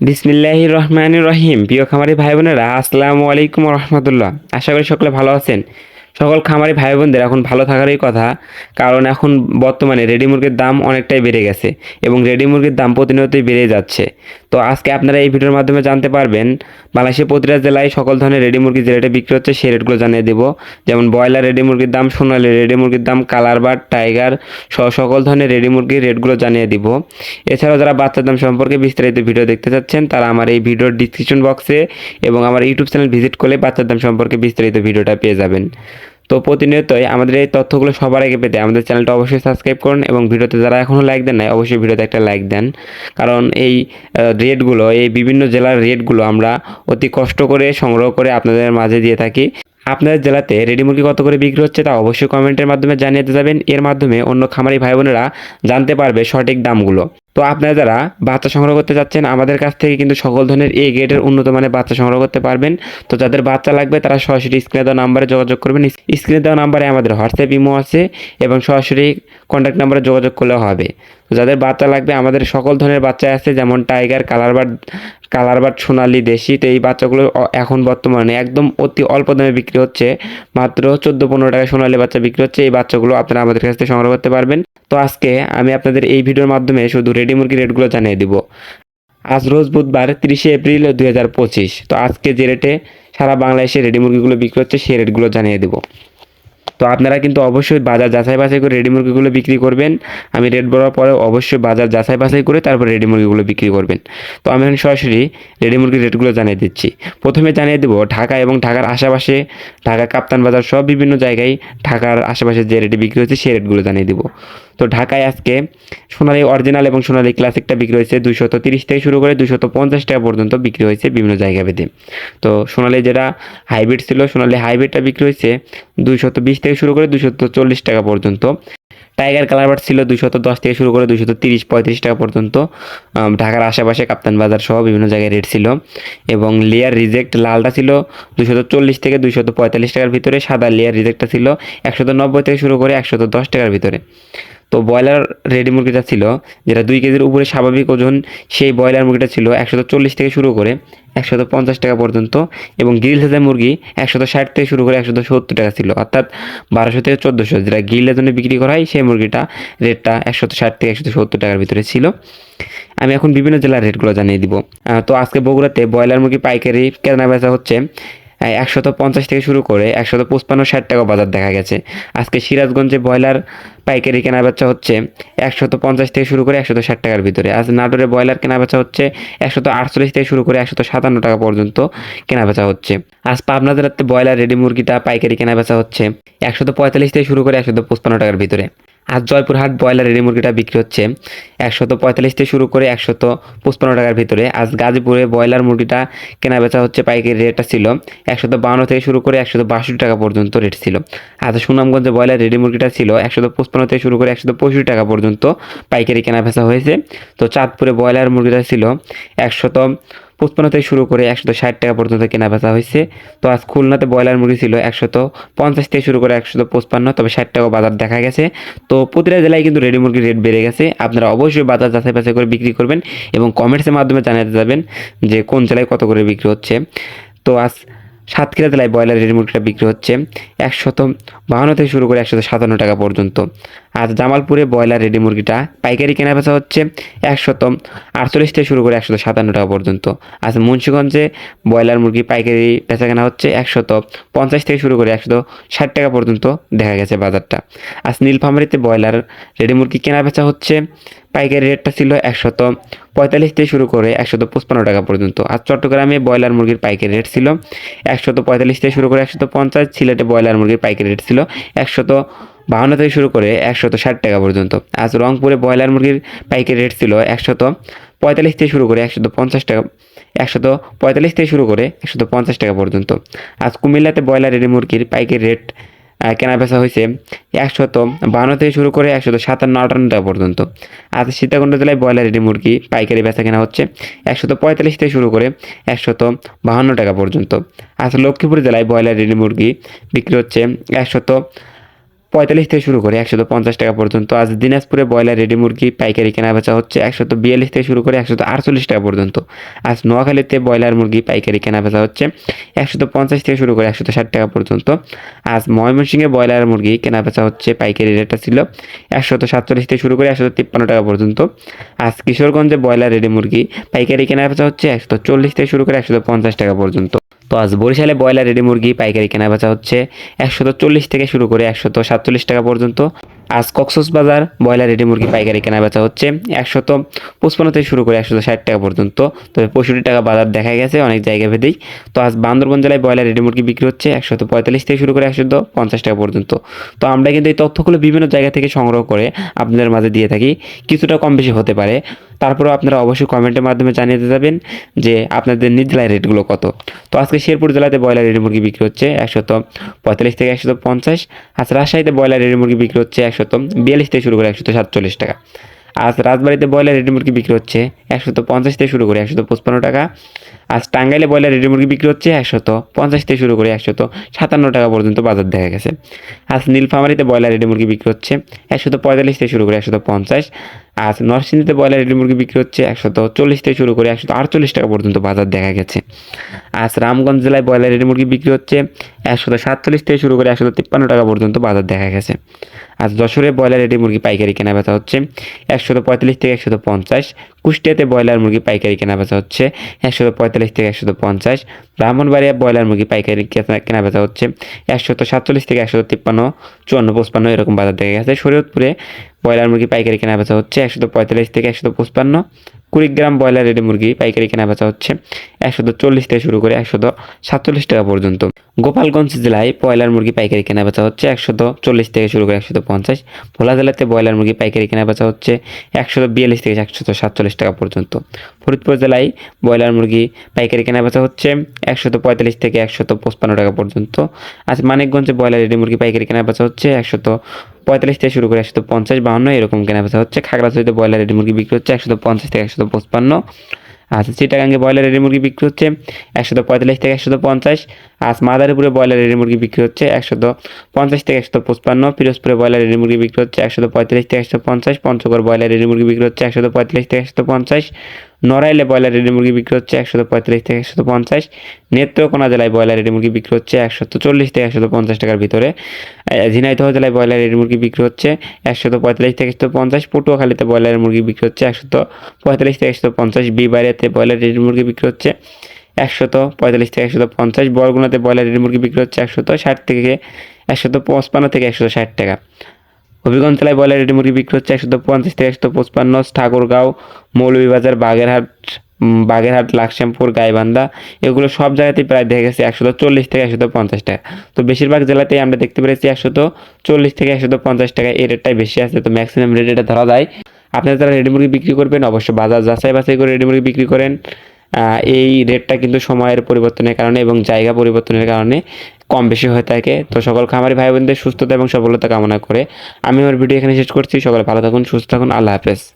বিসমিল্লাহ রহমান রহিম প্রিয় খামারি ভাই বোনেরা আসসালামু আলাইকুম রহমতুল্লাহ আশা করি সকলে ভালো আছেন। সকল খামারি ভাই বোনদের এখন ভালো থাকারই কথা, কারণ এখন বর্তমানে রেডি মুরগির দাম অনেকটাই বেড়ে গেছে এবং রেডি মুরগির দাম প্রতিনিয়তই বেড়ে যাচ্ছে। তো আজকে আপনারা এই ভিডিওর মাধ্যমে জানতে পারবেন, বাংলাদেশের প্রতিটা জেলায় সকল ধরনের রেডি মুরগি যে রেটে বিক্রি হচ্ছে সেই রেটগুলো জানিয়ে দেবো। যেমন ব্রয়লার রেডি মুরগির দাম, সোনালি রেডি মুরগির দাম, কালার বার্ড টাইগার সহ সকল ধরনের রেডি মুরগির রেটগুলো জানিয়ে দিব। এছাড়াও যারা বাচ্চার দাম সম্পর্কে বিস্তারিত ভিডিও দেখতে চাচ্ছেন, তারা আমার এই ভিডিওর ডিসক্রিপশন বক্সে এবং আমার ইউটিউব চ্যানেল ভিজিট করলে বাচ্চার দাম সম্পর্কে বিস্তারিত ভিডিওটা পেয়ে যাবেন। তো প্রতিনিয়তই আমাদের এই তথ্যগুলো সবার আগে পেতে আমাদের চ্যানেলটা অবশ্যই সাবস্ক্রাইব করুন এবং ভিডিওতে যারা এখনও লাইক দেন নাই, অবশ্যই ভিডিওতে একটা লাইক দেন। কারণ এই রেটগুলো, এই বিভিন্ন জেলার রেটগুলো আমরা অতি কষ্ট করে সংগ্রহ করে আপনাদের মাঝে দিয়ে থাকি। আপনাদের জেলাতে রেডি মুরগি কত করে বিক্রি হচ্ছে তা অবশ্যই কমেন্টের মাধ্যমে জানিয়ে দিতে যাবেন। এর মাধ্যমে অন্য খামারি ভাই বোনেরা জানতে পারবে সঠিক দামগুলো। তো আপনারা যারা বাচ্চা সংগ্রহ করতে চাচ্ছেন, আমাদের কাছ থেকে কিন্তু সকল ধরনের এ গ্রেডের উন্নত মানের বাচ্চা সংগ্রহ করতে পারবেন। তো যাদের বাচ্চা লাগবে, তারা সরাসরি স্ক্রিনে দেওয়া নাম্বারে যোগাযোগ করবেন। স্ক্রিনে দেওয়া নাম্বারে আমাদের হোয়াটসঅ্যাপ ইমো আছে এবং সরাসরি কন্ট্যাক্ট নাম্বারে যোগাযোগ করলেও হবে। যাদের বাচ্চা লাগবে, আমাদের সকল ধরনের বাচ্চা আছে, যেমন tiger colour bird colour bird সোনালি, দেশি, তো এই বাচ্চাগুলো এখন বর্তমানে একদম অতি অল্প দামে বিক্রি হচ্ছে। মাত্র চোদ্দ পনেরো টাকা সোনালি বাচ্চা বিক্রি হচ্ছে। এই বাচ্চাগুলো আপনারা আমাদের কাছ থেকে সংগ্রহ করতে পারবেন। তো আজকে আমি আপনাদের এই ভিডিওর মাধ্যমে শুধু রেডি মুরগি রেটগুলো জানিয়ে দিব। আজ রোজ বুধবার তিরিশে এপ্রিল দুই হাজার পঁচিশ। তো আজকে যে রেটে সারা বাংলাদেশে রেডি মুরগিগুলো বিক্রি হচ্ছে, সেই রেটগুলো জানিয়ে দেবো। তো আপনারা কিন্তু অবশ্যই বাজার যাচাই বাছাই করে রেডি মুরগিগুলো বিক্রি করবেন। আমি রেট বলার পরে অবশ্যই বাজার যাচাই বাছাই করে তারপর রেডি মুরগিগুলো বিক্রি করবেন। তো আমি এখন সরাসরি রেডি মুরগির রেটগুলো জানিয়ে দিচ্ছি। প্রথমে জানিয়ে দেবো, ঢাকা এবং ঢাকার আশেপাশে, ঢাকা কাপ্তান বাজার সব বিভিন্ন জায়গায় ঢাকার আশেপাশে যে রেটে বিক্রি হচ্ছে সেই রেটগুলো জানিয়ে দেবো। তো ঢাকায় আজকে সোনালি অরিজিনাল এবং সোনালি ক্লাসিকটা বিক্রি হয়েছে দুশত তিরিশ থেকে শুরু করে দুশত পঞ্চাশ টাকা পর্যন্ত বিক্রি হয়েছে বিভিন্ন জায়গা ভেদে। তো সোনালি যেটা হাইব্রিড ছিল, সোনালি হাইব্রিডটা বিক্রি হয়েছে দুইশত বিশ থেকে শুরু করে দুশত চল্লিশ টাকা পর্যন্ত। টাইগার কালারবার্ড ছিল দুশত দশ থেকে শুরু করে দুশত তিরিশ, পঁয়ত্রিশ টাকা পর্যন্ত। ঢাকার আশেপাশে কাপ্তান বাজার সহ বিভিন্ন জায়গায় রেট ছিল। এবং লেয়ার রিজেক্ট লালটা ছিল দুশত চল্লিশ থেকে দুশত পঁয়তাল্লিশ টাকার ভিতরে। সাদা লেয়ার রিজেক্টটা ছিল একশত নব্বই থেকে শুরু করে একশত দশ টাকার ভিতরে। তো ব্রয়লার রেডি মুরগিটা ছিল, যেটা দুই কেজির উপরে স্বাভাবিক ওজন, সেই ব্রয়লার মুরগিটা ছিল একশত চল্লিশ থেকে শুরু করে একশত পঞ্চাশ টাকা পর্যন্ত এবং গ্রিল হেজের মুরগি একশত ষাট থেকে শুরু করে একশত সত্তর টাকা ছিল, অর্থাৎ বারোশো থেকে চোদ্দোশো। যেটা গ্রিল জন্য বিক্রি করা হয়, সেই মুরগিটা রেটটা একশত ষাট থেকে একশত সত্তর টাকার ভিতরে ছিল। আমি এখন বিভিন্ন জেলার রেটগুলো জানিয়ে দিব। তো আজকে বগুড়াতে ব্রয়লার মুরগি পাইকারি কেনা বেচা হচ্ছে একশত পঞ্চাশ থেকে শুরু করে একশত পঁচপান্ন, ষাট টাকা বাজার দেখা গেছে। আজকে সিরাজগঞ্জে ব্রয়লার পাইকারি কেনা বেচা হচ্ছে একশত পঞ্চাশ থেকে শুরু করে একশত ষাট টাকার ভিতরে। আজ নাটোরে ব্রয়লার কেনা বেচা হচ্ছে একশত আটচল্লিশ থেকে শুরু করে একশত সাতান্ন টাকা পর্যন্ত কেনা বেচা হচ্ছে। আজ পাবনা জেলাতে ব্রয়লার, রেডি মুরগিটা পাইকারি কেনা বেচা হচ্ছে একশত পঁয়তাল্লিশ থেকে শুরু করে একশত পঁচপান্ন টাকার ভিতরে। আজ জয়পুরহাট ব্রয়লার রেডি মুরগিটা বিক্রি হচ্ছে একশত পঁয়তাল্লিশ থেকে শুরু করে একশত পঁচপান্ন টাকার ভিতরে। আজ গাজীপুরে ব্রয়লার মুরগিটা কেনা বেচা হচ্ছে পাইকারি রেটটা ছিল একশত বাউন্ন থেকে শুরু করে একশত বাষট্টি টাকা পর্যন্ত রেট ছিল। আজ সুনামগঞ্জে ব্রয়লার রেডি মুরগিটা ছিল একশত পঁচপান্ন থেকে শুরু করে একশত পঁয়ষট্টি টাকা পর্যন্ত পাইকারি কেনা বেচা হয়েছে। তো চাঁদপুরে ব্রয়লার মুরগিটা ছিল একশত পঁচপান্ন থেকে শুরু করে একশত ষাট টাকা পর্যন্ত কেনা বেচা হয়েছে তো আজ খুলনাতে ব্রয়লার মুরগি ছিল একশত পঞ্চাশ থেকে শুরু করে একশত পঁচপান্ন, তবে ষাট টাকা বাজার দেখা গেছে। তো প্রতিটা জেলায় কিন্তু রেডি মুরগির রেট বেড়ে গেছে। আপনারা অবশ্যই বাজার যাচাই বাছাই করে বিক্রি করবেন এবং কমেন্টসের মাধ্যমে জানাতে যাবেন যে কোন জেলায় কত করে বিক্রি হচ্ছে। তো আজ সাতক্ষীরা জেলায় ব্রয়লার রেডি মুরগিটা বিক্রি হচ্ছে একশত বাহান্ন থেকে শুরু করে একশত সাতান্ন টাকা পর্যন্ত। আজ জামালপুরে ব্রয়লার রেডি মুরগিটা পাইকারি কেনা বেচা হচ্ছে একশত আটচল্লিশ থেকে শুরু করে একশত সাতান্ন টাকা পর্যন্ত। আজ মুন্সিগঞ্জে ব্রয়লার মুরগি পাইকারি বেচা কেনা হচ্ছে একশত পঞ্চাশ থেকে শুরু করে একশত ষাট টাকা পর্যন্ত দেখা গেছে বাজারটা। আজ নীলফামারিতে ব্রয়লার রেডি মুরগি কেনা বেচা হচ্ছে পাইকারি রেটটা ছিল একশত পঁয়তাল্লিশ থেকে শুরু করে একশত পঁচপান্ন টাকা পর্যন্ত। আর চট্টগ্রামে ব্রয়লার মুরগির পাইকারি রেট ছিল একশত পঁয়তাল্লিশ থেকে শুরু করে একশত পঞ্চাশ, সিলেটে ব্রয়লার মুরগির পাইকারি রেট ছিল একশত বাহান্ন থেকে শুরু করে একশত ষাট টাকা পর্যন্ত। আজ রংপুরে ব্রয়লার মুরগির পাইকারি রেট ছিল একশত পঁয়তাল্লিশ থেকে শুরু করে একশত পঞ্চাশ টাকা, একশত পঁয়তাল্লিশ থেকে শুরু করে একশত পঞ্চাশ টাকা পর্যন্ত। আজ কুমিল্লাতে ব্রয়লার মুরগির পাইকারি রেট কেনা বেচা হয়েছে একশত বান্ন থেকে শুরু করে একশত সাতান্ন আটান্ন টাকা পর্যন্ত। আজ সীতাকুণ্ড জেলায় ব্রয়লার রেডি মুরগি পাইকারি বেচা কেনা হচ্ছে একশত পঁয়তাল্লিশ থেকে শুরু করে একশত বাহান্ন টাকা পর্যন্ত। আজ লক্ষ্মীপুর জেলায় ব্রয়লার রেডি মুরগি বিক্রি হচ্ছে একশত পঁয়তাল্লিশ থেকে শুরু করে একশত পঞ্চাশ টাকা পর্যন্ত। আজ দিনাজপুরে ব্রয়লার, রেডি মুরগি, পাইকারি কেনা বেচা হচ্ছে একশত বিয়াল্লিশ থেকে শুরু করে একশত আটচল্লিশ টাকা পর্যন্ত। আজ নোয়াখালীতে ব্রয়লার, মুরগি, পাইকারি কেনা বেচা হচ্ছে একশত পঞ্চাশ থেকে শুরু করে একশত ষাট টাকা পর্যন্ত। আজ ময়মনসিংহে ব্রয়লার, মুরগি কেনা বেচা হচ্ছে, পাইকারি রেটটা ছিল একশত সাতচল্লিশ থেকে শুরু করে একশত তিপ্পান্ন টাকা পর্যন্ত। আজ কিশোরগঞ্জে ব্রয়লার, রেডি মুরগি, পাইকারি কেনা বেচা হচ্ছে একশত চল্লিশ থেকে শুরু করে একশত পঞ্চাশ টাকা পর্যন্ত। তো আজ বরিশালে ব্রয়লার, রেডি মুরগি, পাইকারি কেনা বেচা হচ্ছে একশত চল্লিশ থেকে শুরু করে একশত সাতচল্লিশ টাকা পর্যন্ত। আজ কক্সস বাজার, ব্রয়লার, রেডি মুরগি পাইকারি কেনা বেচা হচ্ছে একশত পঁচপান্ন থেকে শুরু করে একশত ষাট টাকা পর্যন্ত। তবে পঁয়ষট্টি টাকা বাজার দেখা গেছে অনেক জায়গা ভেদেই। তো আজ বান্দরবন জেলায় ব্রয়লার, রেডি মুরগি বিক্রি হচ্ছে একশত পঁয়তাল্লিশ থেকে শুরু করে একশত পঞ্চাশ টাকা পর্যন্ত। তো আমরা কিন্তু এই তথ্যগুলো বিভিন্ন জায়গা থেকে সংগ্রহ করে আপনাদের মাঝে দিয়ে থাকি। কিছুটা কম বেশি হতে পারে। তারপরেও আপনারা অবশ্যই কমেন্টের মাধ্যমে জানিয়ে দিতে যাবেন যে আপনাদের নিজ জেলায় রেটগুলো কত। তো আজকে শেরপুর জেলাতে ব্রয়লার, রেডি মুরগি বিক্রি হচ্ছে একশত পঁয়তাল্লিশ থেকে একশত পঞ্চাশ। আজ রাজশাহীতে ব্রয়লার, রেডি মুরগি বিক্রি হচ্ছে একশত বিয়াল্লিশ থেকে শুরু করে একশত সাতচল্লিশ টাকা। আজ রাজবাড়িতে ব্রয়লার রেডি মুরগি বিক্রি হচ্ছে একশত পঞ্চাশ থেকে শুরু করে একশত পঁচপান্ন টাকা। আজ টাঙ্গাইলে ব্রয়লার রেডি মুরগি বিক্রি হচ্ছে একশত পঞ্চাশ থেকে শুরু করে একশত সাতান্ন টাকা পর্যন্ত বাজার দেখা গেছে। আজ নীলফামারিতে ব্রয়লার রেডি মুরগি বিক্রি হচ্ছে একশত পঁয়তাল্লিশ থেকে শুরু করে একশত পঞ্চাশ। আজ নরসিংদীতে ব্রয়লার রেডি মুরগি বিক্রি হচ্ছে একশত চল্লিশ থেকে শুরু করে একশো আটচল্লিশ টাকা পর্যন্ত বাজার দেখা গেছে। আজ রামগঞ্জ জেলায় ব্রয়লার রেডি মুরগি বিক্রি হচ্ছে একশত সাতচল্লিশ থেকে শুরু করে একশত তিপ্পান্ন টাকা পর্যন্ত বাজার দেখা গেছে। আজ যশোরে ব্রয়লার রেডি মুরগি পাইকারি কেনা বেচা হচ্ছে একশত পঁয়তাল্লিশ থেকে একশত পঞ্চাশ। কুষ্টিয়াতে ব্রয়লার মুরগি পাইকারি কেনা বেচা হচ্ছে একশত পঁয়তাল্লিশ থেকে একশত পঞ্চাশ। ব্রাহ্মণবাড়িয়া ব্রয়লার মুরগি পাইকারি কেনা- বেচা হচ্ছে একশত সাতচল্লিশ থেকে একশত তিপ্পান্ন, চুয়ান্ন, পঁচপান্ন এরকম বাজার দেখা গেছে। শরীয়তপুরে ব্রয়লার মুরগি পাইকারি কেনা বেচা হচ্ছে একশত পঁয়তাল্লিশ থেকে একশত পঁচপান্ন কুড়িগ্রাম ব্রয়লার রেডি মুরগি পাইকারি কেনা বেচা হচ্ছে একশত চল্লিশ থেকে শুরু করে একশত সাতচল্লিশ টাকা পর্যন্ত। গোপালগঞ্জ জেলায় ব্রয়লার মুরগি পাইকারি কেনা বেচা হচ্ছে একশত চল্লিশ থেকে শুরু করে একশত পঞ্চাশ। ভোলা জেলাতে ব্রয়লার মুরগি পাইকারি কেনা বেচা হচ্ছে একশত বিয়াল্লিশ থেকে একশত সাতচল্লিশ টাকা পর্যন্ত। ফরিদপুর জেলায় ব্রয়লার মুরগি পাইকারি কেনা বেচা হচ্ছে একশত পঁয়তাল্লিশ থেকে একশত পঁচপান্ন টাকা পর্যন্ত। আজ মানিকগঞ্জে ব্রয়লার রেডি মুরগি পাইকারি কেনা বেচা হচ্ছে একশত পঁয়তাল্লিশ থেকে শুরু করে একশো পঞ্চাশ, বাহান্ন, এরকম কেনা বেচা হচ্ছে। খাগড়াছড়িতে ব্রয়লার রেডি মুরগি বিক্রি হচ্ছে একশো পঞ্চাশ থেকে একশো পঁচপান্ন। আচ্ছা চিটাগাঙ্গে ব্রয়লার রেডি মুরগি বিক্রি হচ্ছে একশত পঁয়তাল্লিশ থেকে একশত পঞ্চাশ। আজ মাদারীপুরে ব্রয়লার রেডি মুরগি বিক্রি হচ্ছে একশত পঞ্চাশ থেকে একশত পঁচপান্ন। পিরোজপুরে ব্রয়লার রেডি মুরগি বিক্রি হচ্ছে একশত পঁয়তাল্লিশ থেকে একশো পঞ্চাশ। পঞ্চগড় ব্রয়লার রেডি মুরগি বিক্রি হচ্ছে একশত পঁয়তাল্লিশ থেকে একশত পঞ্চাশ। নড়াইলে ব্রয়লার রেডি মুরগি বিক্রি হচ্ছে একশত পঁয়তাল্লিশ থেকে একশত পঞ্চাশ। নেত্রকোনা জেলায় ব্রয়লার রেডি মুরগি বিক্রি হচ্ছে একশত চল্লিশ থেকে একশত পঞ্চাশ টাকার ভিতরে। ঝিনাইদহ জেলায় ব্রয়লার রেডি মুরগি বিক্রি হচ্ছে একশত পঁয়তাল্লিশ থেকে একশত পঞ্চাশ। পটুয়াখালীতে ব্রয়লার মুরগি বিক্রি হচ্ছে একশত পঁয়তাল্লিশ থেকে একশত পঞ্চাশ। বিবাড়িয়াতে ব্রয়লার রেডি মুরগি বিক্রি হচ্ছে একশত পঁয়তাল্লিশ থেকে একশত পঞ্চাশ, বরগুনাতে ব্রয়লার রেডি মুরগি বিক্রি হচ্ছে একশত ষাট থেকে একশত পঁচপান্ন থেকে একশত ষাট টাকা। হবিগঞ্জ জেলায় ব্রয়লার রেডি মুরগি বিক্রি হচ্ছে একশত পঞ্চাশ থেকে একশত পঁচপান্ন, ঠাকুরগাঁও, মৌলভীবাজার, বাগেরহাট বাগেরহাট, লাকশ্যামপুর, গাইবান্ধা, এগুলো সব জায়গাতেই প্রায় দেখা গেছে একশত চল্লিশ থেকে একশত পঞ্চাশ টাকা। তো বেশিরভাগ জেলাতেই আমরা দেখতে পেরেছি একশত চল্লিশ থেকে একশত পঞ্চাশ টাকা, এই রেটটাই বেশি আছে, তো ম্যাক্সিমাম রেট এটা ধরা যায়। আপনারা যারা রেডি মুরগি বিক্রি করবেন, অবশ্যই বাজার যাচাই বাছাই করে রেডি মুরগি বিক্রি করেন। এই রেটটা কিন্তু সময়ের পরিবর্তনের কারণে এবং জায়গা পরিবর্তনের কারণে কম বেশি হয়ে থাকে। তো সকল খামারি ভাই বোনদের সুস্থতা এবং সফলতা কামনা করে আমি আমার ভিডিও এখানে শেষ করছি। সকলে ভালো থাকুন, সুস্থ থাকুন। আল্লাহ হাফেজ।